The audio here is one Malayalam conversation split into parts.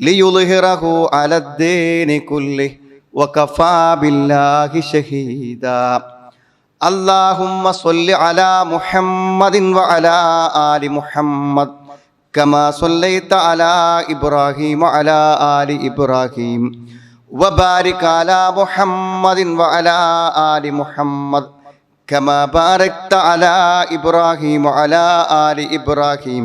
ليظهره على الدين كله وكفى بالله شهيدا اللهم صل على محمد وعلى ال محمد كما صليت على ابراهيم وعلى ال ابراهيم وبارك على محمد وعلى ال محمد كما باركت على ابراهيم وعلى ال ابراهيم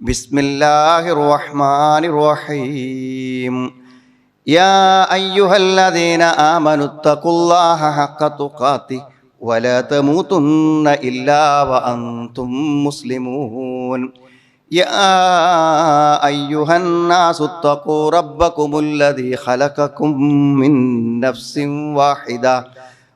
بسم الله الرحمن الرحيم يا أيها الذين آمنوا اتقوا الله حق تقاته ولا تموتن إلا وأنتم مسلمون يا أيها الناس اتقوا ربكم الذي خلقكم من نفس واحدة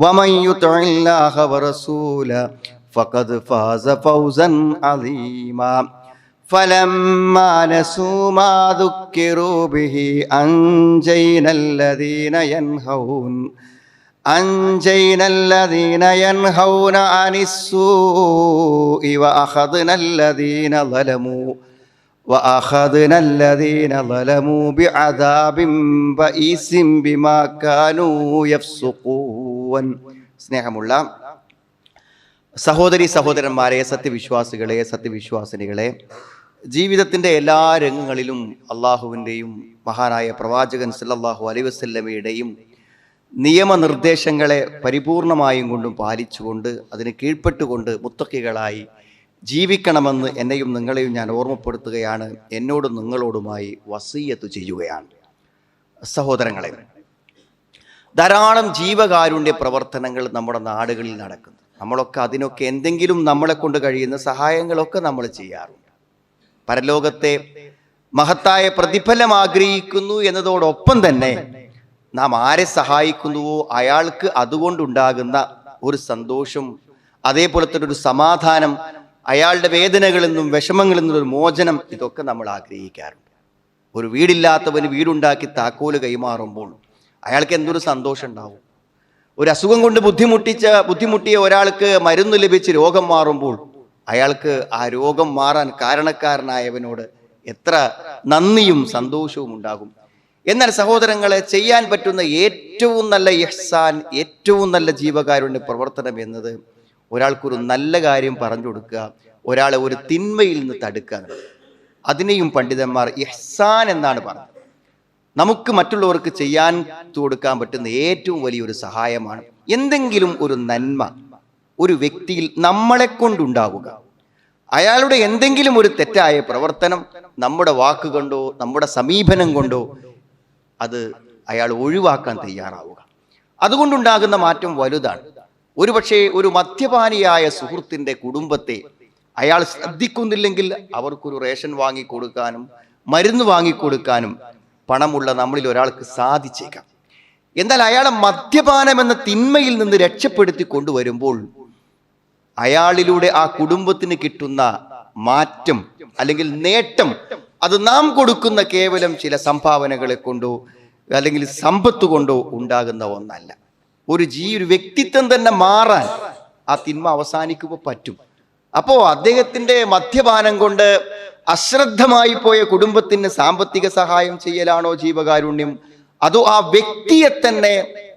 ومن يطع الله ورسوله فقد فاز فوزا عظيما فلما نسوا ما ذكروا به أنجينا الذين ينهون أنجينا الذين ينهون عن السوء وأخذنا الذين ظلموا وأخذنا الذين ظلموا بعذاب بئيس بما كانوا يفسقون സ്നേഹമുള്ള സഹോദരി സഹോദരന്മാരെ സത്യവിശ്വാസികളെ സത്യവിശ്വാസിനികളെ ജീവിതത്തിന്റെ എല്ലാ രംഗങ്ങളിലും അള്ളാഹുവിന്റെയും മഹാനായ പ്രവാചകൻ സല്ലാഹു അലൈഹി വസല്ലമയുടെയും നിയമനിർദ്ദേശങ്ങളെ പരിപൂർണമായും കൊണ്ടും പാലിച്ചുകൊണ്ട് അതിന് കീഴ്പ്പെട്ടുകൊണ്ട് മുത്തക്കികളായി ജീവിക്കണമെന്ന് എന്നെയും നിങ്ങളെയും ഞാൻ ഓർമ്മപ്പെടുത്തുകയാണ്. എന്നോടും നിങ്ങളോടുമായി വസീയത്ത് ചെയ്യുകയാണ്. സഹോദരങ്ങളെ ധാരാളം ജീവകാരുണ്യ പ്രവർത്തനങ്ങൾ നമ്മുടെ നാടുകളിൽ നടക്കുന്നു. നമ്മളൊക്കെ അതിനൊക്കെ എന്തെങ്കിലും നമ്മളെ കൊണ്ട് കഴിയുന്ന സഹായങ്ങളൊക്കെ നമ്മൾ ചെയ്യാറുണ്ട്. പരലോകത്തെ മഹത്തായ പ്രതിഫലം ആഗ്രഹിക്കുന്നു എന്നതോടൊപ്പം തന്നെ നാം ആരെ സഹായിക്കുന്നുവോ അയാൾക്ക് അതുകൊണ്ടുണ്ടാകുന്ന ഒരു സന്തോഷം അതേപോലെ തന്നെ ഒരു സമാധാനം അയാളുടെ വേദനകളിൽ നിന്നും വിഷമങ്ങളിൽ നിന്നും ഒരു മോചനം ഇതൊക്കെ നമ്മൾ ആഗ്രഹിക്കാറുണ്ട്. ഒരു വീടില്ലാത്തവന് വീടുണ്ടാക്കി താക്കോൽ കൈമാറുമ്പോൾ അയാൾക്ക് എന്തൊരു സന്തോഷം ഉണ്ടാവും. ഒരു അസുഖം കൊണ്ട് ബുദ്ധിമുട്ടിച്ച ബുദ്ധിമുട്ടിയ ഒരാൾക്ക് മരുന്ന് ലഭിച്ച് രോഗം മാറുമ്പോൾ അയാൾക്ക് ആ രോഗം മാറാൻ കാരണക്കാരനായവനോട് എത്ര നന്ദിയും സന്തോഷവും ഉണ്ടാകും. എന്നാൽ സഹോദരങ്ങളെ ചെയ്യാൻ പറ്റുന്ന ഏറ്റവും നല്ല യഹ്സാൻ ഏറ്റവും നല്ല ജീവകാരുണ്യ പ്രവർത്തനം എന്നത് ഒരാൾക്കൊരു നല്ല കാര്യം പറഞ്ഞു കൊടുക്കുക ഒരാളെ ഒരു തിന്മയിൽ നിന്ന് തടുക്കുക അതിനെയും പണ്ഡിതന്മാർ ഇഹ്സാൻ എന്നാണ് പറഞ്ഞത്. നമുക്ക് മറ്റുള്ളവർക്ക് ചെയ്യാൻ കൊടുക്കാൻ പറ്റുന്ന ഏറ്റവും വലിയൊരു സഹായമാണ്. എന്തെങ്കിലും ഒരു നന്മ ഒരു വ്യക്തിയിൽ നമ്മളെ കൊണ്ടുണ്ടാവുക. അയാളുടെ എന്തെങ്കിലും ഒരു തെറ്റായ പ്രവർത്തനം നമ്മുടെ വാക്കുകൊണ്ടോ നമ്മുടെ സമീപനം കൊണ്ടോ അത് അയാൾ ഒഴിവാക്കാൻ തയ്യാറാവുക. അതുകൊണ്ടുണ്ടാകുന്ന മാറ്റം വലുതാണ്. ഒരുപക്ഷെ ഒരു മദ്യപാനിയായ സുഹൃത്തിന്റെ കുടുംബത്തെ അയാൾ ശ്രദ്ധിക്കുന്നില്ലെങ്കിൽ അവർക്കൊരു റേഷൻ വാങ്ങിക്കൊടുക്കാനും മരുന്ന് വാങ്ങിക്കൊടുക്കാനും പണമുള്ള നമ്മളിൽ ഒരാൾക്ക് സാധിച്ചേക്കാം. എന്നാൽ അയാളെ മദ്യപാനം എന്ന തിന്മയിൽ നിന്ന് രക്ഷപ്പെടുത്തി കൊണ്ടുവരുമ്പോൾ അയാളിലൂടെ ആ കുടുംബത്തിന് കിട്ടുന്ന മാറ്റം അല്ലെങ്കിൽ നേട്ടം അത് നാം കൊടുക്കുന്ന കേവലം ചില സംഭാവനകളെ കൊണ്ടോ അല്ലെങ്കിൽ സമ്പത്ത് കൊണ്ടോ ഉണ്ടാകുന്ന ഒന്നല്ല. ഒരു ജീ ഒരു വ്യക്തിത്വം തന്നെ മാറാൻ ആ തിന്മ അവസാനിക്കുമ്പോൾ പറ്റും. അപ്പോ അദ്ദേഹത്തിന്റെ മദ്യപാനം കൊണ്ട് അശ്രദ്ധമായി പോയ കുടുംബത്തിന് സാമ്പത്തിക സഹായം ചെയ്യലാണോ ജീവകാരുണ്യം? അതോ ആ വ്യക്തിയെ തന്നെ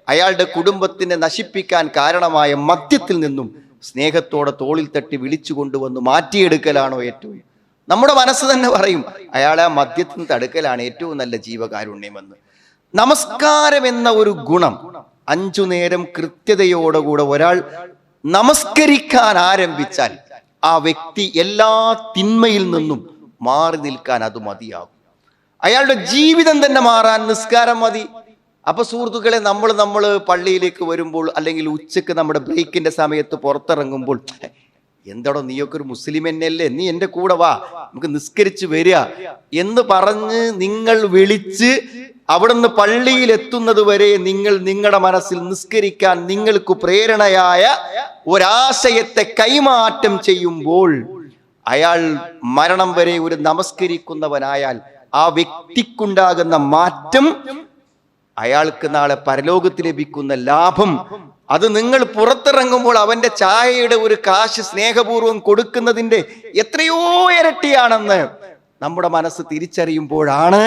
അയാളുടെ കുടുംബത്തിനെ നശിപ്പിക്കാൻ കാരണമായ മദ്യത്തിൽ നിന്നും സ്നേഹത്തോടെ തോളിൽ തട്ടി വിളിച്ചു കൊണ്ടുവന്ന് മാറ്റിയെടുക്കലാണോ ഏറ്റവും? നമ്മുടെ മനസ്സ് തന്നെ പറയും അയാളെ ആ മദ്യത്തിൽ നിന്ന് തടുക്കലാണ് ഏറ്റവും നല്ല ജീവകാരുണ്യമെന്ന്. നമസ്കാരം എന്ന ഒരു ഗുണം അഞ്ചു നേരം കൃത്യതയോടുകൂടെ ഒരാൾ നമസ്കരിക്കാൻ ആരംഭിച്ചാൽ ആ വ്യക്തി എല്ലാ തിന്മയിൽ നിന്നും മാറി നിൽക്കാൻ അത് മതിയാകും. അയാളുടെ ജീവിതം തന്നെ മാറാൻ നിസ്കാരം മതി. അപ്പൊ സുഹൃത്തുക്കളെ നമ്മൾ നമ്മൾ പള്ളിയിലേക്ക് വരുമ്പോൾ അല്ലെങ്കിൽ ഉച്ചയ്ക്ക് നമ്മുടെ ബ്രേക്കിന്റെ സമയത്ത് പുറത്തിറങ്ങുമ്പോൾ എന്തടോ നീയൊക്കെ ഒരു മുസ്ലിം എന്നല്ലേ നീ എന്റെ കൂടെ വാ. നമുക്ക് നിസ്കരിച്ച് വരിക എന്ന് പറഞ്ഞ് നിങ്ങൾ വിളിച്ച് അവിടുന്ന് പള്ളിയിൽ എത്തുന്നത് വരെ നിങ്ങൾ നിങ്ങളുടെ മനസ്സിൽ നിസ്കരിക്കാൻ നിങ്ങൾക്ക് പ്രേരണയായ ഒരാശയത്തെ കൈമാറ്റം ചെയ്യുമ്പോൾ അയാൾ മരണം വരെ ഒരു നമസ്കരിക്കുന്നവനായാൽ ആ വ്യക്തിക്കുണ്ടാകുന്ന മാറ്റം അയാൾക്ക് നാളെ പരലോകത്ത് ലഭിക്കുന്ന ലാഭം. അത് നിങ്ങൾ പുറത്തിറങ്ങുമ്പോൾ അവന്റെ ചായയുടെ ഒരു കാശ് സ്നേഹപൂർവം കൊടുക്കുന്നതിന്റെ എത്രയോ ഇരട്ടിയാണെന്ന് നമ്മുടെ മനസ്സ് തിരിച്ചറിയുമ്പോഴാണ്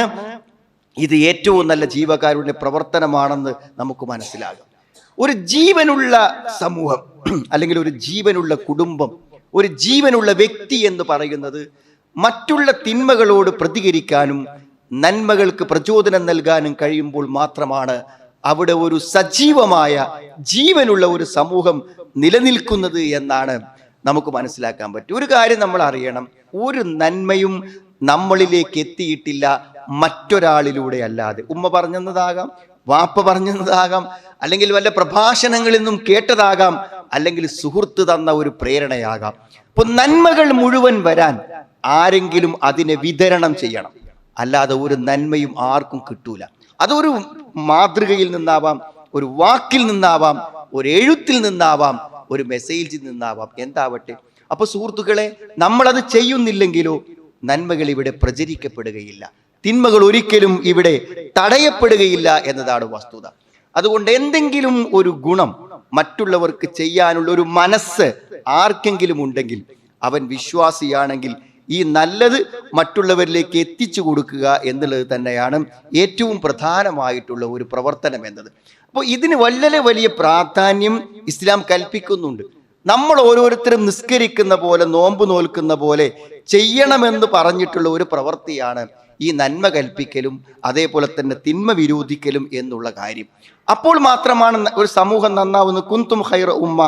ഇത് ഏറ്റവും നല്ല ജീവകാരുടെ പ്രവർത്തനമാണെന്ന് നമുക്ക് മനസ്സിലാകും. ഒരു ജീവനുള്ള സമൂഹം അല്ലെങ്കിൽ ഒരു ജീവനുള്ള കുടുംബം ഒരു ജീവനുള്ള വ്യക്തി എന്ന് പറയുന്നത് മറ്റുള്ള തിന്മകളോട് പ്രതികരിക്കാനും നന്മകൾക്ക് പ്രചോദനം നൽകാനും കഴിയുമ്പോൾ മാത്രമാണ് അവിടെ ഒരു സജീവമായ ജീവനുള്ള ഒരു സമൂഹം നിലനിൽക്കുന്നത് എന്നാണ് നമുക്ക് മനസ്സിലാക്കാൻ പറ്റും. ഒരു കാര്യം നമ്മൾ അറിയണം. ഒരു നന്മയും നമ്മളിലേക്ക് എത്തിയിട്ടില്ല മറ്റൊരാളിലൂടെ അല്ലാതെ. ഉമ്മ പറഞ്ഞതാകാം വാപ്പ പറഞ്ഞതാകാം അല്ലെങ്കിൽ വല്ല പ്രഭാഷണങ്ങളിൽ നിന്നും കേട്ടതാകാം അല്ലെങ്കിൽ സുഹൃത്ത് തന്ന ഒരു പ്രേരണയാകാം. അപ്പൊ നന്മകൾ മുഴുവൻ വരാൻ ആരെങ്കിലും അതിനെ വിതരണം ചെയ്യണം. അല്ലാതെ ഒരു നന്മയും ആർക്കും കിട്ടൂല. അതൊരു മാതൃകയിൽ നിന്നാവാം ഒരു വാക്കിൽ നിന്നാവാം ഒരു എഴുത്തിൽ നിന്നാവാം ഒരു മെസ്സേജിൽ നിന്നാവാം. എന്താവട്ടെ? അപ്പൊ സുഹൃത്തുക്കളെ നമ്മളത് ചെയ്യുന്നില്ലെങ്കിലോ നന്മകൾ ഇവിടെ പ്രചരിക്കപ്പെടുകയില്ല. തിന്മകൾ ഒരിക്കലും ഇവിടെ തടയപ്പെടുകയില്ല എന്നതാണ് വസ്തുത. അതുകൊണ്ട് എന്തെങ്കിലും ഒരു ഗുണം മറ്റുള്ളവർക്ക് ചെയ്യാനുള്ള ഒരു മനസ്സ് ആർക്കെങ്കിലും ഉണ്ടെങ്കിൽ അവൻ വിശ്വാസിയാണെങ്കിൽ ഈ നല്ലത് മറ്റുള്ളവരിലേക്ക് എത്തിച്ചു കൊടുക്കുക എന്നുള്ളത് തന്നെയാണ് ഏറ്റവും പ്രധാനമായിട്ടുള്ള ഒരു പ്രവർത്തനം എന്നത്. അപ്പോൾ ഇതിന് വളരെ വലിയ പ്രാധാന്യം ഇസ്ലാം കൽപ്പിക്കുന്നുണ്ട്. നമ്മൾ ഓരോരുത്തരും നിസ്കരിക്കുന്ന പോലെ നോമ്പ് നോൽക്കുന്ന പോലെ ചെയ്യണമെന്ന് പറഞ്ഞിട്ടുള്ള ഒരു പ്രവൃത്തിയാണ് ഈ നന്മ കൽപ്പിക്കലും അതേപോലെ തന്നെ തിന്മ വിരോധിക്കലും എന്നുള്ള കാര്യം. അപ്പോൾ മാത്രമാണ് ഒരു സമൂഹം നന്നാവുന്നത്. കുന്തും ഹൈറ ഉമ്മ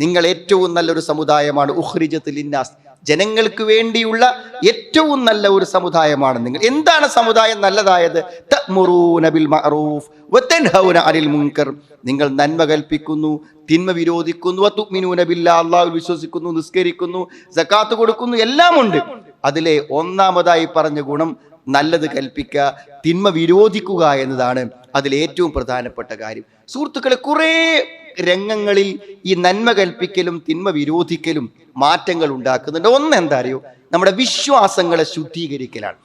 നിങ്ങൾ ഏറ്റവും നല്ലൊരു സമുദായമാണ്. ഉഹ്രിജത്ത് ലിന്നാസ്. ജനങ്ങൾക്ക് വേണ്ടിയുള്ള ഏറ്റവും നല്ല ഒരു സമുദായമാണ് നിങ്ങൾ. എന്താണ് സമുദായം നല്ലതായത്? നിങ്ങൾ നന്മ കൽപ്പിക്കുന്നു തിന്മ വിരോധിക്കുന്നു അള്ളാഹു വിശ്വസിക്കുന്നു നിസ്കരിക്കുന്നു സക്കാത്ത് കൊടുക്കുന്നു എല്ലാം ഉണ്ട്. അതിലെ ഒന്നാമതായി പറഞ്ഞ ഗുണം നല്ലത് കൽപ്പിക്കുക തിന്മ വിരോധിക്കുക എന്നതാണ് അതിൽ ഏറ്റവും പ്രധാനപ്പെട്ട കാര്യം. സുഹൃത്തുക്കളെ കുറേ രംഗങ്ങളിൽ ഈ നന്മ കൽപ്പിക്കലും തിന്മ വിരോധിക്കലും മാറ്റങ്ങൾ ഉണ്ടാക്കുന്നുണ്ട്. ഒന്ന് എന്താ അറിയോ നമ്മുടെ വിശ്വാസങ്ങളെ ശുദ്ധീകരിക്കലാണ്.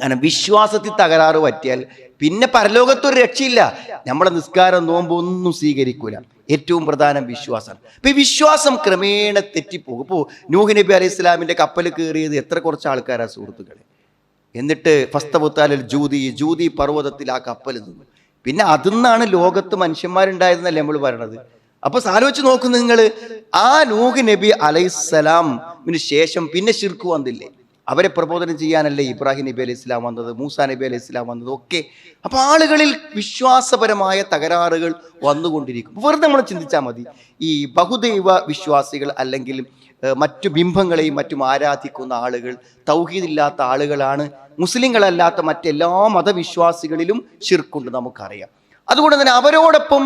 കാരണം വിശ്വാസത്തിൽ തകരാറ് പറ്റിയാൽ പിന്നെ പരലോകത്തൊരു രക്ഷയില്ല. നമ്മുടെ നിസ്കാരം നോമ്പ് ഒന്നും സ്വീകരിക്കൂല. ഏറ്റവും പ്രധാനം വിശ്വാസമാണ്. ഇപ്പൊ ഈ വിശ്വാസം ക്രമേണ തെറ്റിപ്പോകും. ഇപ്പോൾ നൂഹ് നബി അലൈഹി ഇസ്ലാമിന്റെ കപ്പൽ കയറിയത് എത്ര കുറച്ച് ആൾക്കാരാ സുഹൃത്തുക്കളെ? എന്നിട്ട് ഫസ്തബുത്താലിൽ ജൂതി ജൂതി പർവതത്തിൽ ആ കപ്പൽ നിന്നു. പിന്നെ അതിന്നാണ് ലോകത്ത് മനുഷ്യന്മാരുണ്ടായതെന്നല്ലേ നമ്മൾ പറയണത്? അപ്പൊ ആലോചിച്ച് നോക്കും നിങ്ങൾ ആ നൂഹ് നബി അലൈഹിസ്സലാമിന് ശേഷം പിന്നെ ശിർക്ക് വന്നില്ലേ? അവരെ പ്രബോധനം ചെയ്യാനല്ലേ ഇബ്രാഹിം നബി അലൈഹി ഇസ്ലാം വന്നത് മൂസ നബി അലൈഹി ഇസ്ലാം വന്നത് ഒക്കെ. അപ്പൊ ആളുകളിൽ വിശ്വാസപരമായ തകരാറുകൾ വന്നുകൊണ്ടിരിക്കും. വെറുതെ നമ്മൾ ചിന്തിച്ചാൽ മതി. ഈ ബഹുദൈവ വിശ്വാസികൾ അല്ലെങ്കിൽ മറ്റു ബിംബങ്ങളെയും മറ്റും ആരാധിക്കുന്ന ആളുകൾ തൗഹീദില്ലാത്ത ആളുകളാണ്. മുസ്ലിങ്ങളല്ലാത്ത മറ്റെല്ലാ മതവിശ്വാസികളിലും ഷിർക്കുണ്ട് നമുക്കറിയാം. അതുകൊണ്ട് തന്നെ അവരോടൊപ്പം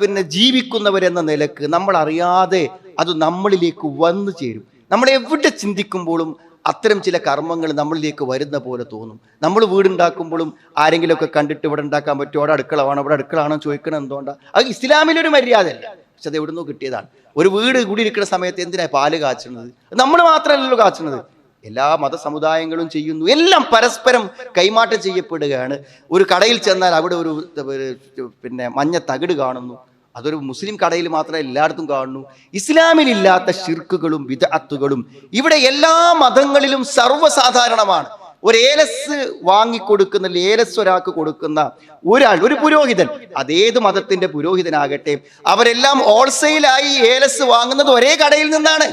പിന്നെ ജീവിക്കുന്നവരെന്ന നിലയ്ക്ക് നമ്മൾ അറിയാതെ അത് നമ്മളിലേക്ക് വന്നു ചേരും. നമ്മൾ എവിടെ ചിന്തിക്കുമ്പോഴും അത്തരം ചില കർമ്മങ്ങൾ നമ്മളിലേക്ക് വരുന്ന പോലെ തോന്നും. നമ്മൾ വീടുണ്ടാക്കുമ്പോഴും ആരെങ്കിലുമൊക്കെ കണ്ടിട്ട് ഇവിടെ ഉണ്ടാക്കാൻ പറ്റുമോ? അവിടെ അടുക്കള വേണം ഇവിടെ അടുക്കള ചോദിക്കണം എന്തുകൊണ്ടാണ് അത് ഇസ്ലാമിലൊരു മര്യാദയല്ല. പക്ഷെ അത് എവിടുന്നോ കിട്ടിയതാണ്. ഒരു വീട് കൂടി ഇരിക്കുന്ന സമയത്ത് എന്തിനാണ് പാൽ കാച്ചുന്നത്? നമ്മൾ മാത്രമല്ലല്ലോ കാച്ചുന്നത്. എല്ലാ മതസമുദായങ്ങളും ചെയ്യുന്നു. എല്ലാം പരസ്പരം കൈമാറ്റം ചെയ്യപ്പെടുകയാണ്. ഒരു കടയിൽ ചെന്നാൽ അവിടെ ഒരു പിന്നെ മഞ്ഞ തകിട് കാണുന്നു. അതൊരു മുസ്ലിം കടയിൽ മാത്രമേ എല്ലായിടത്തും കാണുന്നു. ഇസ്ലാമിലില്ലാത്ത ഷിർക്കുകളും വിദഅത്തുകളും ഇവിടെ എല്ലാ മതങ്ങളിലും സർവസാധാരണമാണ്. ഒരു ഏലസ് വാങ്ങിക്കൊടുക്കുന്ന ഏലസ് ഒരാൾക്ക് കൊടുക്കുന്ന ഒരാൾ ഒരു പുരോഹിതൻ അതേത് മതത്തിന്റെ പുരോഹിതനാകട്ടെ അവരെല്ലാം ഹോൾസെയിലായി ഏലസ് വാങ്ങുന്നത് ഒരേ കടയിൽ നിന്നാണ്.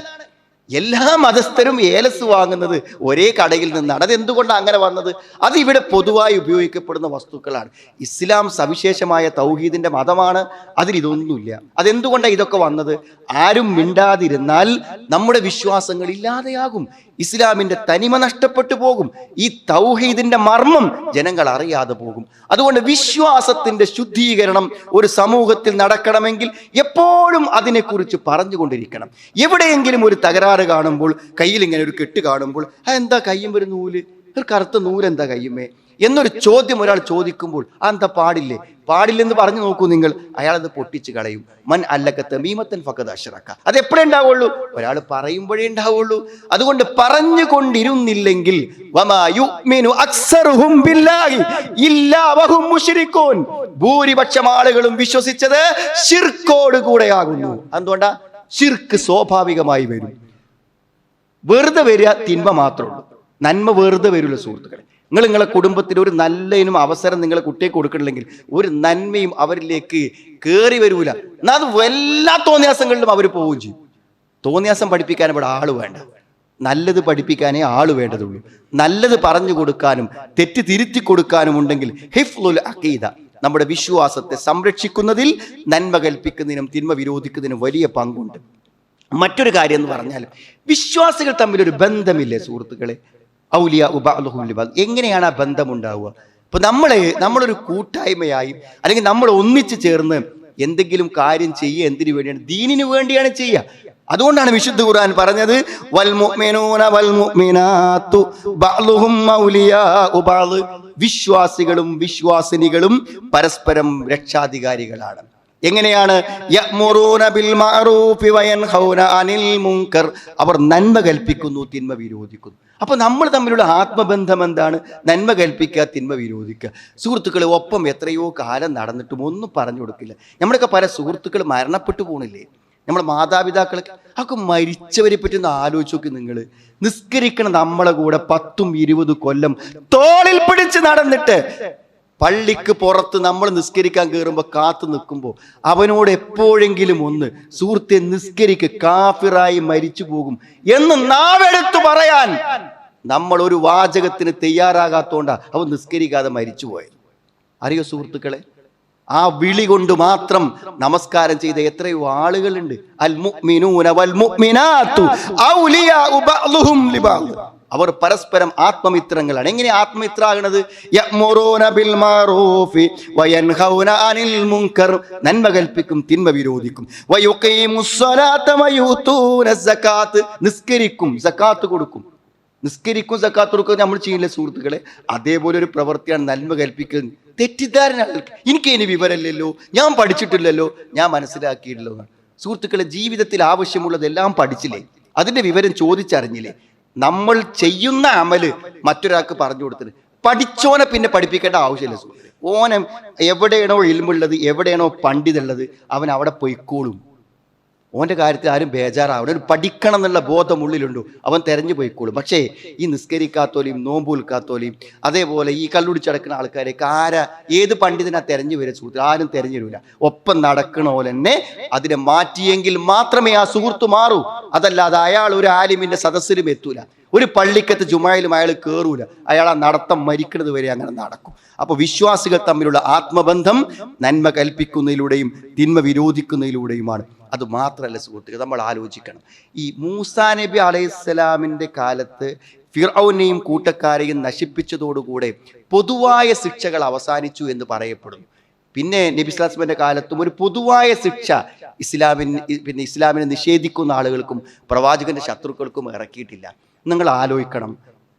എല്ലാ മതസ്ഥരും ഏലസ് വാങ്ങുന്നത് ഒരേ കടയിൽ നിന്നാണ്. അതെന്തുകൊണ്ടാണ് അങ്ങനെ വന്നത്? അത് ഇവിടെ പൊതുവായി ഉപയോഗിക്കപ്പെടുന്ന വസ്തുക്കളാണ്. ഇസ്ലാം സവിശേഷമായ തൗഹീദിന്റെ മതമാണ്. അതിൽ ഇതൊന്നുമില്ല. അതെന്തുകൊണ്ടാണ് ഇതൊക്കെ വന്നത്? ആരും മിണ്ടാതിരുന്നാൽ നമ്മുടെ വിശ്വാസങ്ങൾ ഇല്ലാതെയാകും. ഇസ്ലാമിന്റെ തനിമ നഷ്ടപ്പെട്ടു പോകും. ഈ തൗഹീദിന്റെ മർമ്മം ജനങ്ങൾ അറിയാതെ പോകും. അതുകൊണ്ട് വിശ്വാസത്തിന്റെ ശുദ്ധീകരണം ഒരു സമൂഹത്തിൽ നടക്കണമെങ്കിൽ എപ്പോഴും അതിനെക്കുറിച്ച് പറഞ്ഞുകൊണ്ടിരിക്കണം. എവിടെയെങ്കിലും ഒരു തകരാറ് കാണുമ്പോൾ കയ്യിൽ ഇങ്ങനെ ഒരു കെട്ട് കാണുമ്പോൾ എന്താ കയ്യും ഒരു നൂൽ? ഒരു കറുത്ത നൂലെന്താ കയ്യുമേ? എന്നൊരു ചോദ്യം ഒരാൾ ചോദിക്കുമ്പോൾ ആ എന്താ പാടില്ലേ? പാടില്ലെന്ന് പറഞ്ഞു നോക്കൂ നിങ്ങൾ. അയാളത് പൊട്ടിച്ച് കളയും. മൻ അല്ലക്കത്ത് മീമത്തൻ ഫക്കത് അഷറക്ക അത് എപ്പോഴേ ഉണ്ടാവുള്ളൂ? ഒരാൾ പറയുമ്പോഴേ ഉണ്ടാവുള്ളൂ. അതുകൊണ്ട് പറഞ്ഞു കൊണ്ടിരുന്നില്ലെങ്കിൽ ഭൂരിപക്ഷം ആളുകളും വിശ്വസിച്ചത് ഷിർക്കോട് കൂടെയാകുന്നു. എന്തുകൊണ്ടാ? ഷിർക്ക് സ്വാഭാവികമായി വരും. വെറുതെ വരിക തിന്മ മാത്രമേ ഉള്ളൂ. നന്മ വെറുതെ വരില്ല സുഹൃത്തുക്കളെ. നിങ്ങൾ നിങ്ങളെ കുടുംബത്തിൽ ഒരു നല്ലതിനും അവസരം നിങ്ങളെ കുട്ടിയെ കൊടുക്കണില്ലെങ്കിൽ ഒരു നന്മയും അവരിലേക്ക് കയറി വരൂല. എന്നാൽ അത് എല്ലാ തോന്നിയാസങ്ങളിലും അവർ പോവുകയും ചെയ്യും. തോന്നിയാസം പഠിപ്പിക്കാൻ ഇവിടെ ആൾ വേണ്ട. നല്ലത് പഠിപ്പിക്കാനേ ആൾ വേണ്ടതുള്ളൂ. നല്ലത് പറഞ്ഞു കൊടുക്കാനും തെറ്റ് തിരുത്തി കൊടുക്കാനും ഉണ്ടെങ്കിൽ ഹിഫ്ലുൽ അഖീദ നമ്മുടെ വിശ്വാസത്തെ സംരക്ഷിക്കുന്നതിൽ നന്മ കൽപ്പിക്കുന്നതിനും തിന്മ വിരോധിക്കുന്നതിനും വലിയ പങ്കുണ്ട്. മറ്റൊരു കാര്യം എന്ന് പറഞ്ഞാൽ വിശ്വാസികൾ തമ്മിലൊരു ബന്ധമില്ലേ സുഹൃത്തുക്കളെ? ഔലിയ ഉബാലുഹുലിബാൽ എങ്ങനെയാണ് ആ ബന്ധം ഉണ്ടാവുക ഇപ്പൊ നമ്മളെ നമ്മളൊരു കൂട്ടായ്മയായി അല്ലെങ്കിൽ നമ്മൾ ഒന്നിച്ചു ചേർന്ന് എന്തെങ്കിലും കാര്യം ചെയ്യുക എന്തിനു വേണ്ടിയാണ്? ദീനിനു വേണ്ടിയാണ് ചെയ്യുക. അതുകൊണ്ടാണ് വിശുദ്ധ ഖുർആൻ പറഞ്ഞത് വിശ്വാസികളും വിശ്വാസിനികളും പരസ്പരം രക്ഷാധികാരികളാണ്. എങ്ങനെയാണ്? അവർ നന്മ കൽപ്പിക്കുന്നു തിന്മ വിരോധിക്കുന്നു. അപ്പൊ നമ്മൾ തമ്മിലുള്ള ആത്മബന്ധം എന്താണ്? നന്മ കൽപ്പിക്കുക തിന്മ വിരോധിക്കുക. സുഹൃത്തുക്കളെ ഒപ്പം എത്രയോ കാലം നടന്നിട്ടും ഒന്നും പറഞ്ഞു കൊടുക്കില്ല. നമ്മുടെയൊക്കെ പല സുഹൃത്തുക്കൾ മരണപ്പെട്ടു പോണില്ലേ? നമ്മുടെ മാതാപിതാക്കളൊക്കെ. അതൊക്കെ മരിച്ചവരെ പറ്റി ഒന്ന് ആലോചിച്ച് നോക്കി നിങ്ങൾ നിസ്കരിക്കണം നമ്മളെ കൂടെ പത്തും ഇരുപത് കൊല്ലം തോളിൽ പിടിച്ച് നടന്നിട്ട് പള്ളിക്ക് പുറത്ത് നമ്മൾ നിസ്കരിക്കാൻ കയറുമ്പോൾ കാത്തു നിൽക്കുമ്പോൾ അവനോട് എപ്പോഴെങ്കിലും ഒന്ന് സുഹൃത്തെ നിസ്കരിക്ക് കാഫിറായി മരിച്ചു പോകും എന്ന് നാവെടുത്തു പറയാൻ നമ്മൾ ഒരു വാചകത്തിന് തയ്യാറാകാത്തോണ്ടാണ് അവൻ നിസ്കരിക്കാതെ മരിച്ചു പോയത്. അറിയോ സുഹൃത്തുക്കളെ? ആ വിളി കൊണ്ട് മാത്രം നമസ്കാരം ചെയ്ത എത്രയോ ആളുകളുണ്ട്. അൽ മുഅ്മിനൂന വൽ മുഅ്മിനാത്തു ഔലിയാഉ ബഅ്ളുഹും ലിബഅദ്. അവർ പരസ്പരം ആത്മമിത്രങ്ങളാണ്. എങ്ങനെ ആത്മമിത്രാകണത്? നന്മ കൽപ്പിക്കും തിന്മ വിരോധിക്കും. നിസ്കരിക്കും സക്കാത്ത് കൊടുക്കും. നിസ്കരിക്കും സക്കാത്ത് കൊടുക്കുക നമ്മൾ ചെയ്യില്ല സുഹൃത്തുക്കളെ? അതേപോലെ ഒരു പ്രവൃത്തിയാണ് നന്മ കൽപ്പിക്കൽ. തെറ്റിദ്ധാരണ എനിക്ക് ഇനി വിവരമില്ലല്ലോ. ഞാൻ പഠിച്ചിട്ടില്ലല്ലോ. ഞാൻ മനസ്സിലാക്കിയിട്ടില്ലോ. സുഹൃത്തുക്കളെ ജീവിതത്തിൽ ആവശ്യമുള്ളതെല്ലാം പഠിച്ചില്ലേ? അതിന്റെ വിവരം ചോദിച്ചറിഞ്ഞില്ലേ? നമ്മൾ ചെയ്യുന്ന അമൽ മറ്റൊരാൾക്ക് പറഞ്ഞു കൊടുത്തിട്ട് പഠിച്ചോനെ പിന്നെ പഠിപ്പിക്കേണ്ട ആവശ്യമില്ല. ഓനെ എവിടെയാണോ ഇൽമുള്ളത് എവിടെയാണോ പണ്ഡിതുള്ളത് അവൻ അവിടെ പൊയ്ക്കോളും. ഓന്റെ കാര്യത്തിൽ ആരും ബേജാറാവണം ഒരു പഠിക്കണം എന്നുള്ള ബോധം ഉള്ളിലുണ്ടോ. അവൻ തെരഞ്ഞു പോയിക്കോളും. പക്ഷേ ഈ നിസ്കരിക്കാത്തോലെയും നോമ്പുൽക്കാത്തോലെയും അതേപോലെ ഈ കല്ലുടിച്ചടക്കുന്ന ആൾക്കാരെയൊക്കെ ആരാ? ഏത് പണ്ഡിതനാ തെരഞ്ഞു വരെ സുഹൃത്ത്? ആരും തെരഞ്ഞു വരില്ല ഒപ്പം നടക്കണ തന്നെ അതിനെ മാറ്റിയെങ്കിൽ മാത്രമേ ആ സുഹൃത്ത് മാറൂ. അതല്ലാതെ അയാൾ ഒരു ആലിമിന്റെ സദസ്സിലും എത്തൂല. ഒരു പള്ളിക്കത്ത് ജുമായിലും അയാൾ കയറൂല അയാൾ ആ നടത്തം മരിക്കുന്നത് വരെ അങ്ങനെ നടക്കും. അപ്പോൾ വിശ്വാസികൾ തമ്മിലുള്ള ആത്മബന്ധം നന്മ കൽപ്പിക്കുന്നതിലൂടെയും തിന്മ വിരോധിക്കുന്നതിലൂടെയുമാണ്. അത് മാത്രമല്ല സുഹൃത്തുക്കൾ നമ്മൾ ആലോചിക്കണം. ഈ മൂസാ നബി അലൈഹിസ്സലാമിന്റെ കാലത്ത് ഫിറൌനെയും കൂട്ടക്കാരെയും നശിപ്പിച്ചതോടുകൂടെ പൊതുവായ ശിക്ഷകൾ അവസാനിച്ചു എന്ന് പറയപ്പെടുന്നു. പിന്നെ നബി സ്ലാസ്മിന്റെ കാലത്തും ഒരു പൊതുവായ ശിക്ഷ ഇസ്ലാമിന് പിന്നെ ഇസ്ലാമിനെ നിഷേധിക്കുന്ന ആളുകൾക്കും പ്രവാചകന്റെ ശത്രുക്കൾക്കും ഇറക്കിയിട്ടില്ല. നിങ്ങൾ ആലോചിക്കണം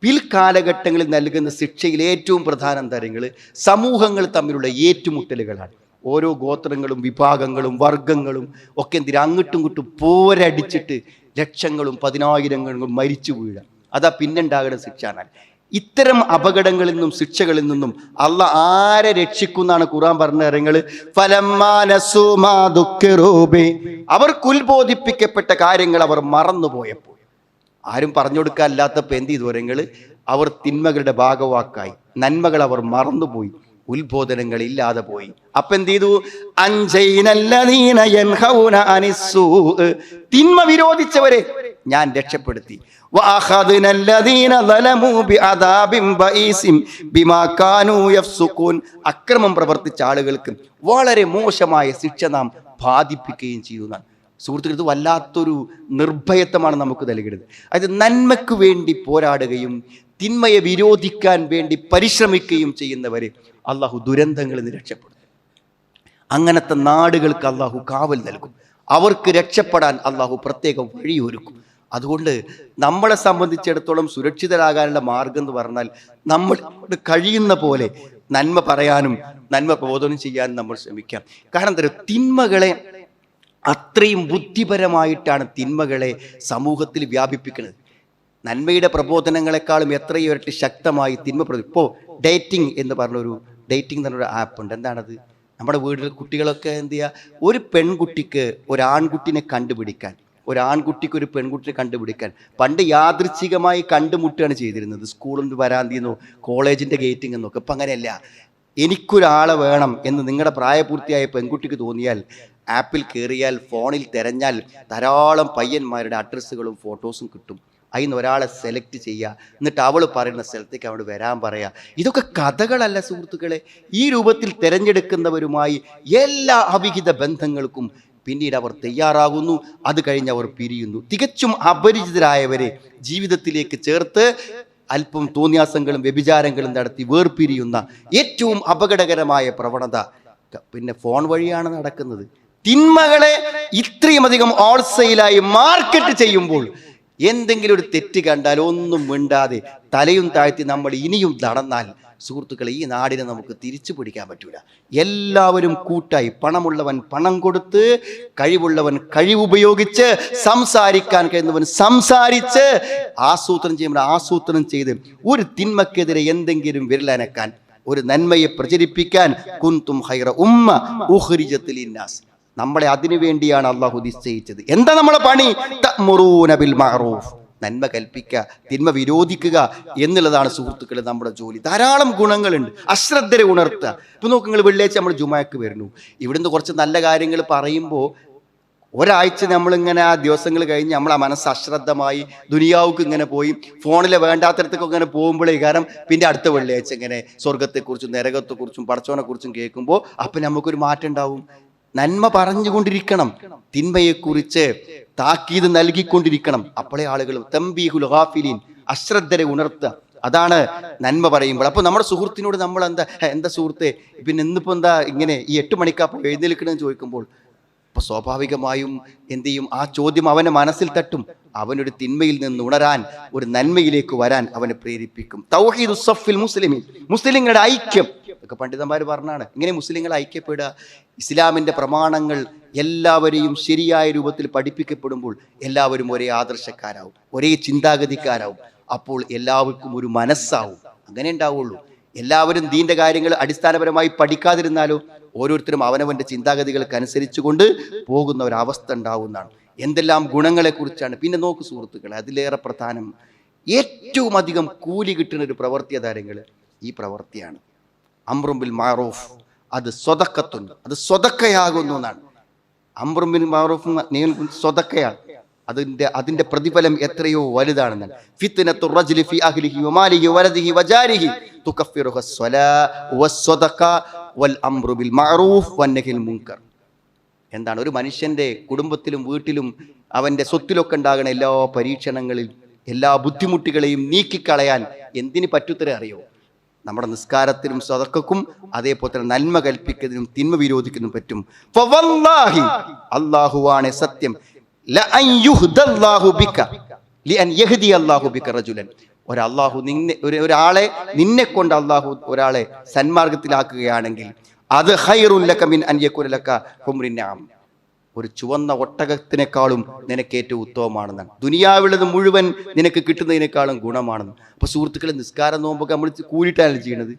പിൽക്കാലഘട്ടങ്ങളിൽ നൽകുന്ന ശിക്ഷയിൽ ഏറ്റവും പ്രധാന തരങ്ങൾ സമൂഹങ്ങൾ തമ്മിലുള്ള ഏറ്റുമുട്ടലുകളാണ്. ഓരോ ഗോത്രങ്ങളും വിഭാഗങ്ങളും വർഗങ്ങളും ഒക്കെ എന്തിനാ അങ്ങോട്ടും ഇങ്ങോട്ടും പോരടിച്ചിട്ട് ലക്ഷങ്ങളും പതിനായിരങ്ങളും മരിച്ചു വീഴാം അതാ പിന്നുണ്ടാകുന്ന ശിക്ഷ എന്നാൽ ഇത്തരം അപകടങ്ങളിൽ നിന്നും ശിക്ഷകളിൽ നിന്നും അല്ല ആരെ രക്ഷിക്കുന്നാണ് ഖുറാൻ പറഞ്ഞ ഇറങ്ങൾ അവർക്ക് ഉത്ബോധിപ്പിക്കപ്പെട്ട കാര്യങ്ങൾ അവർ മറന്നുപോയപ്പോൾ. ആരും പറഞ്ഞു കൊടുക്കാനില്ലാത്തപ്പോൾ എന്ത് ഇവരങ്ങൾ അവർ തിന്മകളുടെ ഭാഗവാക്കായി. നന്മകൾ അവർ മറന്നുപോയി. ഉത്ബോധനങ്ങൾ ഇല്ലാതെ പോയി. അപ്പൊ എന്ത് ചെയ്തു. തിന്മ വിരോധിച്ചവരെ ഞാൻ രക്ഷപ്പെടുത്തി. അക്രമം പ്രവർത്തിച്ച ആളുകൾക്ക് വളരെ മോശമായ ശിക്ഷ നാം ബാധിപ്പിക്കുകയും ചെയ്യുന്നതാണ്. സുഹൃത്തുക്കൾ ഇത് വല്ലാത്തൊരു നിർഭയത്വമാണ് നമുക്ക് നൽകരുത് അതായത് നന്മയ്ക്ക് വേണ്ടി പോരാടുകയും തിന്മയെ വിരോധിക്കാൻ വേണ്ടി പരിശ്രമിക്കുകയും ചെയ്യുന്നവരെ അള്ളാഹു ദുരന്തങ്ങളിൽ നിന്ന് രക്ഷപ്പെടും അങ്ങനത്തെ നാടുകൾക്ക് അള്ളാഹു കാവൽ നൽകും. അവർക്ക് രക്ഷപ്പെടാൻ അള്ളാഹു പ്രത്യേകം വഴിയൊരുക്കും. അതുകൊണ്ട് നമ്മളെ സംബന്ധിച്ചിടത്തോളം സുരക്ഷിതരാകാനുള്ള മാർഗം എന്ന് പറഞ്ഞാൽ നമ്മൾ കഴിയുന്ന പോലെ നന്മ പറയാനും നന്മ പ്രബോധനം ചെയ്യാനും നമ്മൾ ശ്രമിക്കാം. കാരണം എന്താ തിന്മകളെ അത്രയും ബുദ്ധിപരമായിട്ടാണ് തിന്മകളെ സമൂഹത്തിൽ വ്യാപിപ്പിക്കുന്നത്. നന്മയുടെ പ്രബോധനങ്ങളെക്കാളും എത്രയും ഇരട്ടി ശക്തമായി തിന്മ പ്രതി ഇപ്പോൾ ഡേറ്റിംഗ് എന്ന് പറഞ്ഞൊരു ഡേറ്റിംഗ് എന്ന് പറഞ്ഞൊരു ആപ്പ് ഉണ്ട് എന്താണത്? നമ്മുടെ വീട്ടിൽ കുട്ടികളൊക്കെ എന്ത് ചെയ്യുക ഒരു പെൺകുട്ടിക്ക് ഒരാൺകുട്ടിനെ കണ്ടുപിടിക്കാൻ ഒരാൺകുട്ടിക്ക് ഒരു പെൺകുട്ടിനെ കണ്ടുപിടിക്കാൻ പണ്ട് യാദൃച്ഛികമായി കണ്ടുമുട്ടുകയാണ് ചെയ്തിരുന്നത്. സ്കൂളിൽ നിന്ന് വരാന്തിന്നോ കോളേജിന്റെ ഗേറ്റിംഗ് എന്നൊക്കെ ഇപ്പം അങ്ങനെയല്ല. എനിക്കൊരാളെ വേണം എന്ന് നിങ്ങളുടെ പ്രായപൂർത്തിയായ പെൺകുട്ടിക്ക് തോന്നിയാൽ ആപ്പിൽ കയറിയാൽ ഫോണിൽ തിരഞ്ഞാൽ ധാരാളം പയ്യന്മാരുടെ അഡ്രസ്സുകളും ഫോട്ടോസും കിട്ടും. അതിൽ നിന്ന് ഒരാളെ സെലക്ട് ചെയ്യുക. എന്നിട്ട് അവൾ പറയുന്ന സ്ഥലത്തേക്ക് അവിടെ വരാൻ പറയുക. ഇതൊക്കെ കഥകളല്ല സുഹൃത്തുക്കളെ. ഈ രൂപത്തിൽ തിരഞ്ഞെടുക്കുന്നവരുമായി എല്ലാ അവിഹിത ബന്ധങ്ങൾക്കും പിന്നീട് അവർ തയ്യാറാകുന്നു. അത് കഴിഞ്ഞ് അവർ പിരിയുന്നു. തികച്ചും അപരിചിതരായവരെ ജീവിതത്തിലേക്ക് ചേർത്ത് അല്പം തോന്നിയാസങ്ങളും വ്യഭിചാരങ്ങളും നടത്തി വേർപിരിയുന്ന ഏറ്റവും അപകടകരമായ പ്രവണത. പിന്നെ ഫോൺ വഴിയാണ് നടക്കുന്നത്. തിന്മകളെ ഇത്രയും അധികം ഓൾസെയിലായി മാർക്കറ്റ് ചെയ്യുമ്പോൾ എന്തെങ്കിലും ഒരു തെറ്റ് കണ്ടാൽ ഒന്നും മിണ്ടാതെ തലയും താഴ്ത്തി നമ്മൾ ഇനിയും നടന്നാൽ സുഹൃത്തുക്കളെ ഈ നാടിനെ നമുക്ക് തിരിച്ചു പിടിക്കാൻ പറ്റൂല. എല്ലാവരും കൂട്ടായി പണമുള്ളവൻ പണം കൊടുത്ത് കഴിവുള്ളവൻ കഴിവുപയോഗിച്ച് സംസാരിക്കാൻ കഴിയുന്നവൻ സംസാരിച്ച് ആസൂത്രണം ചെയ്യുമ്പോൾ ആസൂത്രണം ചെയ്ത് ഒരു തിന്മക്കെതിരെ എന്തെങ്കിലും വിരലനക്കാൻ ഒരു നന്മയെ പ്രചരിപ്പിക്കാൻ കുന്തും ഹൈറ ഉമ്മ ഉഹ്രിജത്തിൽ ഇന്നാസ് നമ്മളെ അതിനു വേണ്ടിയാണ് അള്ളാഹു നിശ്ചയിച്ചത്. എന്താ നമ്മളെ പണി? ബിൽ മഅറൂഫ്. നന്മ കൽപ്പിക്കുക തിന്മ വിരോധിക്കുക എന്നുള്ളതാണ് സുഹൃത്തുക്കൾ നമ്മുടെ ജോലി. ധാരാളം ഗുണങ്ങളുണ്ട്. അശ്രദ്ധരെ ഉണർത്തുക. ഇപ്പൊ നോക്ക് നിങ്ങൾ വെള്ളിയാഴ്ച നമ്മൾ ജുമാക്ക് വരുന്നു. ഇവിടുന്ന് കുറച്ച് നല്ല കാര്യങ്ങൾ പറയുമ്പോൾ ഒരാഴ്ച നമ്മളിങ്ങനെ ആ ദിവസങ്ങൾ കഴിഞ്ഞ് നമ്മൾ ആ മനസ്സ് അശ്രദ്ധമായി ദുനിയാവുക്ക് ഇങ്ങനെ പോയി. ഫോണിലെ വേണ്ടാത്തരത്തൊക്കെ ഇങ്ങനെ പോകുമ്പോഴേ കാരണം പിന്നെ അടുത്ത വെള്ളിയാഴ്ച ഇങ്ങനെ സ്വർഗത്തെക്കുറിച്ചും നരകത്തെക്കുറിച്ചും പടച്ചോനെക്കുറിച്ചും കേൾക്കുമ്പോൾ അപ്പം നമുക്കൊരു മാറ്റം ഉണ്ടാവും. നന്മ പറഞ്ഞുകൊണ്ടിരിക്കണം. തിന്മയെക്കുറിച്ച് താക്കീത് നൽകിക്കൊണ്ടിരിക്കണം. അപ്പോഴേ ആളുകൾ തംബീഹുൽ ഹാഫിലീൻ അശ്രദ്ധരെ ഉണർത്തുക. അതാണ് നന്മ പറയുമ്പോൾ. അപ്പോൾ നമ്മുടെ സുഹൃത്തിനോട് നമ്മൾ എന്താ എന്താ സുഹൃത്തെ? പിന്നെ ഇന്നിപ്പോൾ എന്താ ഇങ്ങനെ ഈ എട്ട് മണിക്കാപ്പം എഴുന്നേൽക്കണമെന്ന് ചോദിക്കുമ്പോൾ അപ്പോൾ സ്വാഭാവികമായും എന്ത് ചെയ്യും? ആ ചോദ്യം അവനെ മനസ്സിൽ തട്ടും. അവനൊരു തിന്മയിൽ നിന്ന് ഉണരാൻ ഒരു നന്മയിലേക്ക് വരാൻ അവനെ പ്രേരിപ്പിക്കും. തൗഹീദ് മുസ്ലിമിൻ. മുസ്ലിങ്ങളുടെ ഐക്യം. ഒക്കെ പണ്ഡിതന്മാർ പറഞ്ഞാണ്. ഇങ്ങനെ മുസ്ലിങ്ങൾ ഐക്യപ്പെടുക ഇസ്ലാമിന്റെ പ്രമാണങ്ങൾ എല്ലാവരെയും ശരിയായ രൂപത്തിൽ പഠിപ്പിക്കപ്പെടുമ്പോൾ എല്ലാവരും ഒരേ ആദർശക്കാരാവും ഒരേ ചിന്താഗതിക്കാരാവും. അപ്പോൾ എല്ലാവർക്കും ഒരു മനസ്സാവും. അങ്ങനെ ഉണ്ടാവുള്ളൂ. എല്ലാവരും ദീന്റെ കാര്യങ്ങൾ അടിസ്ഥാനപരമായി പഠിക്കാതിരുന്നാലോ ഓരോരുത്തരും അവനവന്റെ ചിന്താഗതികൾക്ക് അനുസരിച്ചുകൊണ്ട് പോകുന്ന ഒരവസ്ഥ ഉണ്ടാവുന്നതാണ്. എന്തെല്ലാം ഗുണങ്ങളെക്കുറിച്ചാണ് പിന്നെ നോക്ക് സുഹൃത്തുക്കളെ അതിലേറെ പ്രധാനം ഏറ്റവും അധികം കൂലി കിട്ടുന്ന ഒരു പ്രവൃത്തി താരങ്ങൾ ഈ പ്രവൃത്തിയാണ്. അമ്രുംബിൽ മാറൂഫ്. അത് സ്വതക്കത്തുണ്ട്. അത് സ്വതക്കയാകുന്നു എന്നാണ്. അമ്രുംബിൽ മാറൂഫ് സ്വതക്കയാണ്. അതിന്റെ അതിന്റെ പ്രതിഫലം എത്രയോ മുൻകർ. എന്താണ്? ഒരു മനുഷ്യന്റെ കുടുംബത്തിലും വീട്ടിലും അവന്റെ സ്വത്തിലൊക്കെ ഉണ്ടാകുന്ന എല്ലാ പരീക്ഷണങ്ങളിൽ എല്ലാ ബുദ്ധിമുട്ടുകളെയും നീക്കിക്കളയാൻ എന്തിന് പറ്റുത്തരെ അറിയോ? നമ്മുടെ നിസ്കാരത്തിനും സ്വതക്കും അതേപോലെ തന്നെ നന്മ കൽപ്പിക്കുന്നതിനും തിന്മ വിരോധിക്കുന്നതിനും പറ്റും. അള്ളാഹുവാണ് സത്യം. റജുലൻ. ഒരല്ലാഹു നിന്നെ ഒരു ഒരാളെ നിന്നെ കൊണ്ട് അള്ളാഹു ഒരാളെ സന്മാർഗത്തിലാക്കുകയാണെങ്കിൽ അത് ലക മിൻ ഹുംറിൻ നഅം. ഒരു ചുവന്ന ഒട്ടകത്തിനേക്കാളും നിനക്ക് ഏറ്റവും ഉത്തമമാണെന്നാണ്. ദുനിയാവുള്ളത് മുഴുവൻ നിനക്ക് കിട്ടുന്നതിനേക്കാളും ഗുണമാണെന്ന്. അപ്പോൾ സുഹൃത്തുക്കളെ നിസ്കാരം നോമ്പൊക്കെ നമ്മൾ കൂടിയിട്ടാണ് ചെയ്യുന്നത്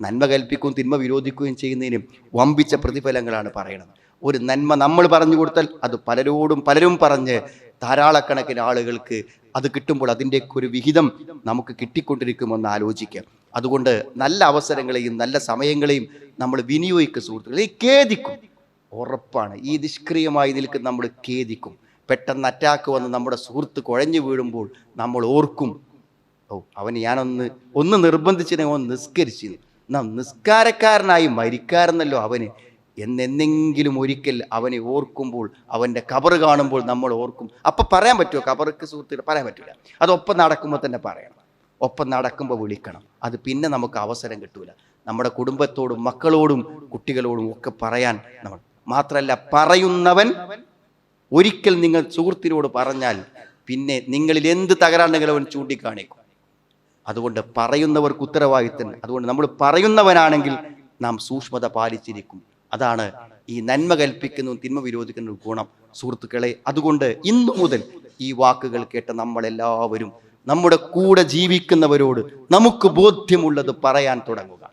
നന്മ കൽപ്പിക്കുകയും തിന്മ വിരോധിക്കുകയും ചെയ്യുന്നതിനും വമ്പിച്ച പ്രതിഫലങ്ങളാണ് പറയുന്നത്. ഒരു നന്മ നമ്മൾ പറഞ്ഞു കൊടുത്താൽ അത് പലരോടും പലരും പറഞ്ഞ് ധാരാളക്കണക്കിന് ആളുകൾക്ക് അത് കിട്ടുമ്പോൾ അതിന്റെയൊക്കെ ഒരു വിഹിതം നമുക്ക് കിട്ടിക്കൊണ്ടിരിക്കുമെന്ന് ആലോചിക്കാം. അതുകൊണ്ട് നല്ല അവസരങ്ങളെയും നല്ല സമയങ്ങളെയും നമ്മൾ വിനിയോഗിക്കുക സുഹൃത്തുക്കളെ. ഖേദിക്കും. ഉറപ്പാണ്. ഈ നിഷ്ക്രിയമായി നിൽക്കുന്ന നമ്മൾ ഖേദിക്കും. പെട്ടെന്ന് അറ്റാക്ക് വന്ന് നമ്മുടെ സുഹൃത്ത് കുഴഞ്ഞു വീഴുമ്പോൾ നമ്മൾ ഓർക്കും. ഓ അവന് ഞാനൊന്ന് ഒന്ന് നിർബന്ധിച്ചിനെ ഒന്ന് നിസ്കരിച്ചു നാം നിസ്കാരക്കാരനായി മരിക്കാരെന്നല്ലോ അവന്. എന്നെന്നെങ്കിലും ഒരിക്കൽ അവനെ ഓർക്കുമ്പോൾ അവന്റെ കബർ കാണുമ്പോൾ നമ്മൾ ഓർക്കും. അപ്പം പറയാൻ പറ്റുമോ കബർക്ക് സുഹൃത്തുക്കൾ പറയാൻ പറ്റില്ല അതൊപ്പം നടക്കുമ്പോൾ തന്നെ പറയണം. ഒപ്പം നടക്കുമ്പോൾ വിളിക്കണം. അത് പിന്നെ നമുക്ക് അവസരം കിട്ടൂല. നമ്മുടെ കുടുംബത്തോടും മക്കളോടും കുട്ടികളോടും ഒക്കെ പറയാൻ നമ്മൾ മാത്രമല്ല പറയുന്നവൻ ഒരിക്കൽ നിങ്ങൾ സുഹൃത്തിനോട് പറഞ്ഞാൽ പിന്നെ നിങ്ങളിൽ എന്ത് തകരാണ്ടെങ്കിലും അവൻ ചൂണ്ടിക്കാണിക്കും. അതുകൊണ്ട് പറയുന്നവർക്ക് ഉത്തരവാദിത്തം. അതുകൊണ്ട് നമ്മൾ പറയുന്നവനാണെങ്കിൽ നാം സൂക്ഷ്മത പാലിച്ചിരിക്കും. അതാണ് ഈ നന്മ കൽപ്പിക്കുന്നതും തിന്മ വിരോധിക്കുന്ന ഗുണം. സുഹൃത്തുക്കളെ അതുകൊണ്ട് ഇന്നു മുതൽ ഈ വാക്കുകൾ കേട്ട നമ്മളെല്ലാവരും നമ്മുടെ കൂടെ ജീവിക്കുന്നവരോട് നമുക്ക് ബോധ്യമുള്ളത് പറയാൻ തുടങ്ങുക.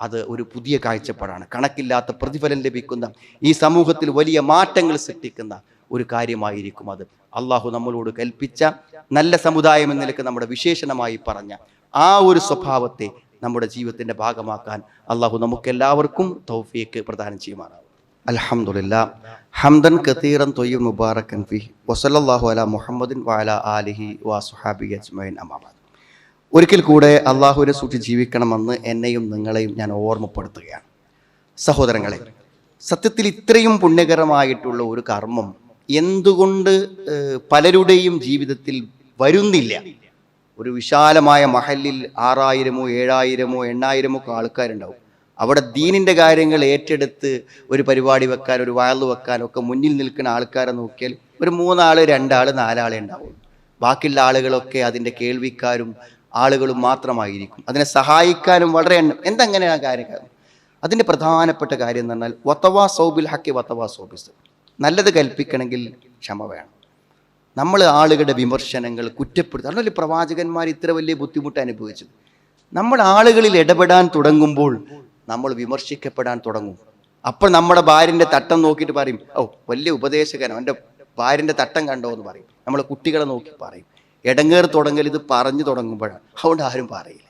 അത് ഒരു പുതിയ കാഴ്ചപ്പാടാണ്. കണക്കില്ലാത്ത പ്രതിഫലം ലഭിക്കുന്ന ഈ സമൂഹത്തിൽ വലിയ മാറ്റങ്ങൾ സൃഷ്ടിക്കുന്ന ഒരു കാര്യമായിരിക്കും അത്. അള്ളാഹു നമ്മളോട് കൽപ്പിച്ച നല്ല സമുദായം എന്ന നിലയ്ക്ക് നമ്മുടെ വിശേഷണമായി പറഞ്ഞ ആ ഒരു സ്വഭാവത്തെ നമ്മുടെ ജീവിതത്തിന്റെ ഭാഗമാക്കാൻ അള്ളാഹു നമുക്കെല്ലാവർക്കും തൗഫിയക്ക് പ്രദാനം ചെയ്യുമാറാവും അലഹമുല്ല ഹംദൻ കത്തീറൻ തൊയ്യും മുബാറക്കൻ ഫി വസല്ലല്ലാഹു അല മുഹമ്മദിൻ വാല ആലിഹി വാസുഹാബി അജ്മൈൻ അമാബാദ് ഒരിക്കൽ കൂടെ അള്ളാഹുവിനെ സൂക്ഷിച്ച് ജീവിക്കണമെന്ന് എന്നെയും നിങ്ങളെയും ഞാൻ ഓർമ്മപ്പെടുത്തുകയാണ്. സഹോദരങ്ങളെ സത്യത്തിൽ ഇത്രയും പുണ്യകരമായിട്ടുള്ള ഒരു കർമ്മം എന്തുകൊണ്ട് പലരുടെയും ജീവിതത്തിൽ വരുന്നില്ല? ഒരു വിശാലമായ മഹലിൽ ആറായിരമോ ഏഴായിരമോ എണ്ണായിരമോ ഒക്കെ ആൾക്കാരുണ്ടാവും. അവിടെ ദീനിന്റെ കാര്യങ്ങൾ ഏറ്റെടുത്ത് ഒരു പരിപാടി വെക്കാൻ ഒരു വയൽ വെക്കാൻ ഒക്കെ മുന്നിൽ നിൽക്കുന്ന ആൾക്കാരെ നോക്കിയാൽ ഒരു മൂന്നാൾ രണ്ടാൾ നാലാളെ ഉണ്ടാവും ബാക്കിയുള്ള ആളുകളൊക്കെ അതിന്റെ കേൾവിക്കാരും ആളുകളും മാത്രമായിരിക്കും. അതിനെ സഹായിക്കാനും വളരെ എണ്ണം എന്തെങ്ങനെയാണ് കാര്യം അതിന്റെ പ്രധാനപ്പെട്ട കാര്യം എന്ന് പറഞ്ഞാൽ വത്തവാ സൗബിൽ ഹക്കി വത്തവാ സോബിസ്. നല്ലത് കൽപ്പിക്കണമെങ്കിൽ ക്ഷമ വേണം. നമ്മൾ ആളുകളുടെ വിമർശനങ്ങൾ കുറ്റപ്പെടുത്തുക. അതുപോലെ പ്രവാചകന്മാർ ഇത്ര വലിയ ബുദ്ധിമുട്ട് അനുഭവിച്ചു നമ്മൾ ആളുകളിൽ ഇടപെടാൻ തുടങ്ങുമ്പോൾ നമ്മൾ വിമർശിക്കപ്പെടാൻ തുടങ്ങും. അപ്പോൾ നമ്മുടെ ഭാര്യന്റെ തട്ടം നോക്കിയിട്ട് പറയും ഓ വലിയ ഉപദേശകനോ അവന്റെ ഭാര്യന്റെ തട്ടം കണ്ടോ എന്ന് പറയും. നമ്മൾ കുട്ടികളെ നോക്കി പറയും. ഇടങ്ങേറ് തുടങ്ങൽ ഇത് പറഞ്ഞു തുടങ്ങുമ്പോഴാണ്. അതുകൊണ്ട് ആരും പറയില്ല.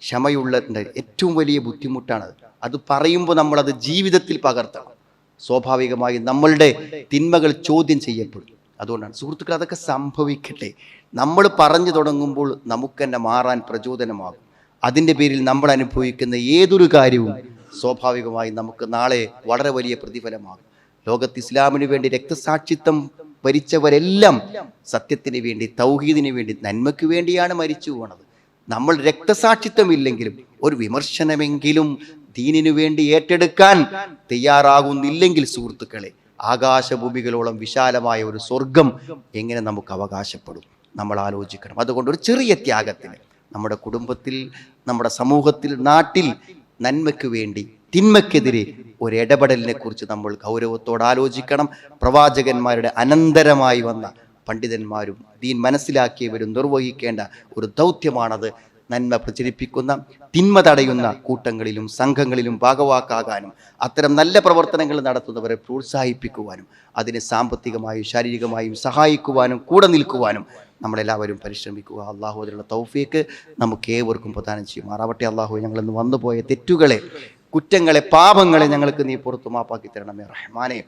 ക്ഷമയുള്ള ഏറ്റവും വലിയ ബുദ്ധിമുട്ടാണത്. അത് പറയുമ്പോൾ നമ്മളത് ജീവിതത്തിൽ പകർത്തണം. സ്വാഭാവികമായി നമ്മളുടെ തിന്മകൾ ചോദ്യം ചെയ്യപ്പെടും. അതുകൊണ്ടാണ്. സുഹൃത്തുക്കൾ അതൊക്കെ സംഭവിക്കട്ടെ. നമ്മൾ പറഞ്ഞു തുടങ്ങുമ്പോൾ നമുക്ക് തന്നെ മാറാൻ പ്രചോദനമാകും. അതിന്റെ പേരിൽ നമ്മൾ അനുഭവിക്കുന്ന ഏതൊരു കാര്യവും സ്വാഭാവികമായി നമുക്ക് നാളെ വളരെ വലിയ പ്രതിഫലമാകും. ലോകത്ത് ഇസ്ലാമിന് വേണ്ടി രക്തസാക്ഷിത്വം ഭരിച്ചവരെല്ലാം സത്യത്തിന് വേണ്ടി തൗഹീദിന് വേണ്ടി നന്മയ്ക്ക് വേണ്ടിയാണ് മരിച്ചു പോണത്. നമ്മൾ രക്തസാക്ഷിത്വം ഇല്ലെങ്കിലും ഒരു വിമർശനമെങ്കിലും ദീനിനു വേണ്ടി ഏറ്റെടുക്കാൻ തയ്യാറാകുന്നില്ലെങ്കിൽ സുഹൃത്തുക്കളെ ആകാശഭൂമികളോളം വിശാലമായ ഒരു സ്വർഗം എങ്ങനെ നമുക്ക് അവകാശപ്പെടും? നമ്മൾ ആലോചിക്കണം. അതുകൊണ്ട് ഒരു ചെറിയ ത്യാഗത്തിന് നമ്മുടെ കുടുംബത്തിൽ നമ്മുടെ സമൂഹത്തിൽ നാട്ടിൽ നന്മയ്ക്ക് വേണ്ടി തിന്മയ്ക്കെതിരെ ഒരു ഇടപെടലിനെ കുറിച്ച് നമ്മൾ ഗൗരവത്തോടെ ആലോചിക്കണം പ്രവാചകന്മാരുടെ അനന്തരമായി വന്ന പണ്ഡിതന്മാരും ദീൻ മനസ്സിലാക്കിയവരും നിർവഹിക്കേണ്ട ഒരു ദൗത്യമാണത്. നന്മ പ്രചരിപ്പിക്കുന്ന തിന്മ തടയുന്ന കൂട്ടങ്ങളിലും സംഘങ്ങളിലും ഭാഗവാക്കാകാനും അത്തരം നല്ല പ്രവർത്തനങ്ങൾ നടത്തുന്നവരെ പ്രോത്സാഹിപ്പിക്കുവാനും അതിനെ സാമ്പത്തികമായും ശാരീരികമായും സഹായിക്കുവാനും കൂടെ നിൽക്കുവാനും നമ്മളെല്ലാവരും പരിശ്രമിക്കുക. അള്ളാഹു അതിനുള്ള തൗഫീക്ക് നമുക്ക് ഏവർക്കും പ്രദാനം ചെയ്യുമാറാവട്ടെ അള്ളാഹു ഞങ്ങൾ ഇന്ന് വന്നുപോയ തെറ്റുകളെ കുറ്റങ്ങളെ പാപങ്ങളെ ഞങ്ങൾക്ക് നീ പുറത്തു മാപ്പാക്കി തരണമേ റഹ്മാനെ.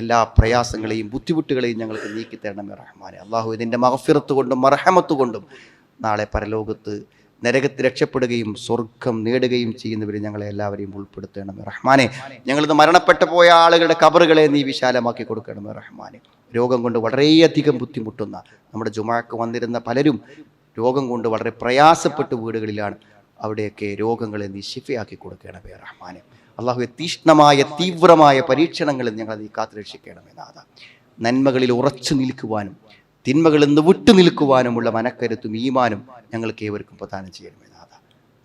എല്ലാ പ്രയാസങ്ങളെയും ബുദ്ധിമുട്ടുകളെയും ഞങ്ങൾക്ക് നീക്കി തരണമേ റഹ്മാനെ. അള്ളാഹു ഇതിന്റെ മഹഫിറത്ത് കൊണ്ടും മറഹമത്ത് കൊണ്ടും നാളെ പരലോകത്ത് നരകത്ത് രക്ഷപ്പെടുകയും സ്വർഗം നേടുകയും ചെയ്യുന്നവർ ഞങ്ങളെ എല്ലാവരെയും ഉൾപ്പെടുത്തണമേ റഹ്മാനെ. ഞങ്ങളിത് മരണപ്പെട്ടു പോയ ആളുകളുടെ കബറുകളെ നീ വിശാലമാക്കി കൊടുക്കണമേ റഹ്മാനെ. രോഗം കൊണ്ട് വളരെയധികം ബുദ്ധിമുട്ടുന്ന നമ്മുടെ ജുമാക്ക് വന്നിരുന്ന പലരും രോഗം കൊണ്ട് വളരെ പ്രയാസപ്പെട്ട് വീടുകളിലാണ് അവിടെയൊക്കെ രോഗങ്ങളെ നീ ശിഫയാക്കി കൊടുക്കണമേ റഹ്മാനെ. അള്ളാഹു തീഷ്ണമായ തീവ്രമായ പരീക്ഷണങ്ങളിൽ ഞങ്ങൾ നീ കാത്തുരക്ഷിക്കണമേ നാഥ. നന്മകളിൽ ഉറച്ചു നിൽക്കുവാനും തിന്മകളിൽ നിന്ന് വിട്ടു നിൽക്കുവാനുമുള്ള മനക്കരുത്തും ഈമാനും ഞങ്ങൾക്ക് ഏവർക്കും പ്രദാനം ചെയ്യണമേ നാഥ.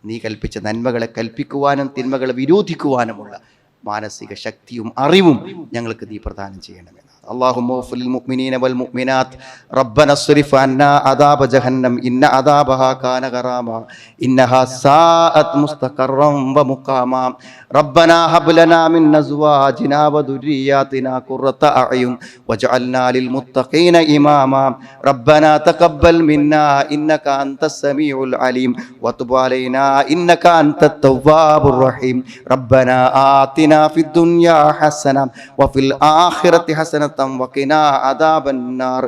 നീ കൽപ്പിച്ച നന്മകളെ കൽപ്പിക്കുവാനും തിന്മകളെ വിരോധിക്കുവാനുമുള്ള മാനസിക ശക്തിയും അറിവും ഞങ്ങൾക്ക് നീ പ്രദാനം ചെയ്യണമെന്ന് اللهم اغفر للمؤمنين والمؤمنات. ربنا اصرف عنا عذاب جهنم. إن عذابها كان غراما. إنها ساءت مستقرا ومقاما. ربنا هب لنا من أزواجنا وذرياتنا قرة أعين واجعلنا للمتقين إماما. ربنا تقبل منا إنك أنت السميع العليم. وتب علينا إنك أنت التواب الرحيم. ربنا آتنا في الدنيا حسنة وفي الآخرة حسنة ജഹന്നത്തം വക്കിന അദാബന്നാർ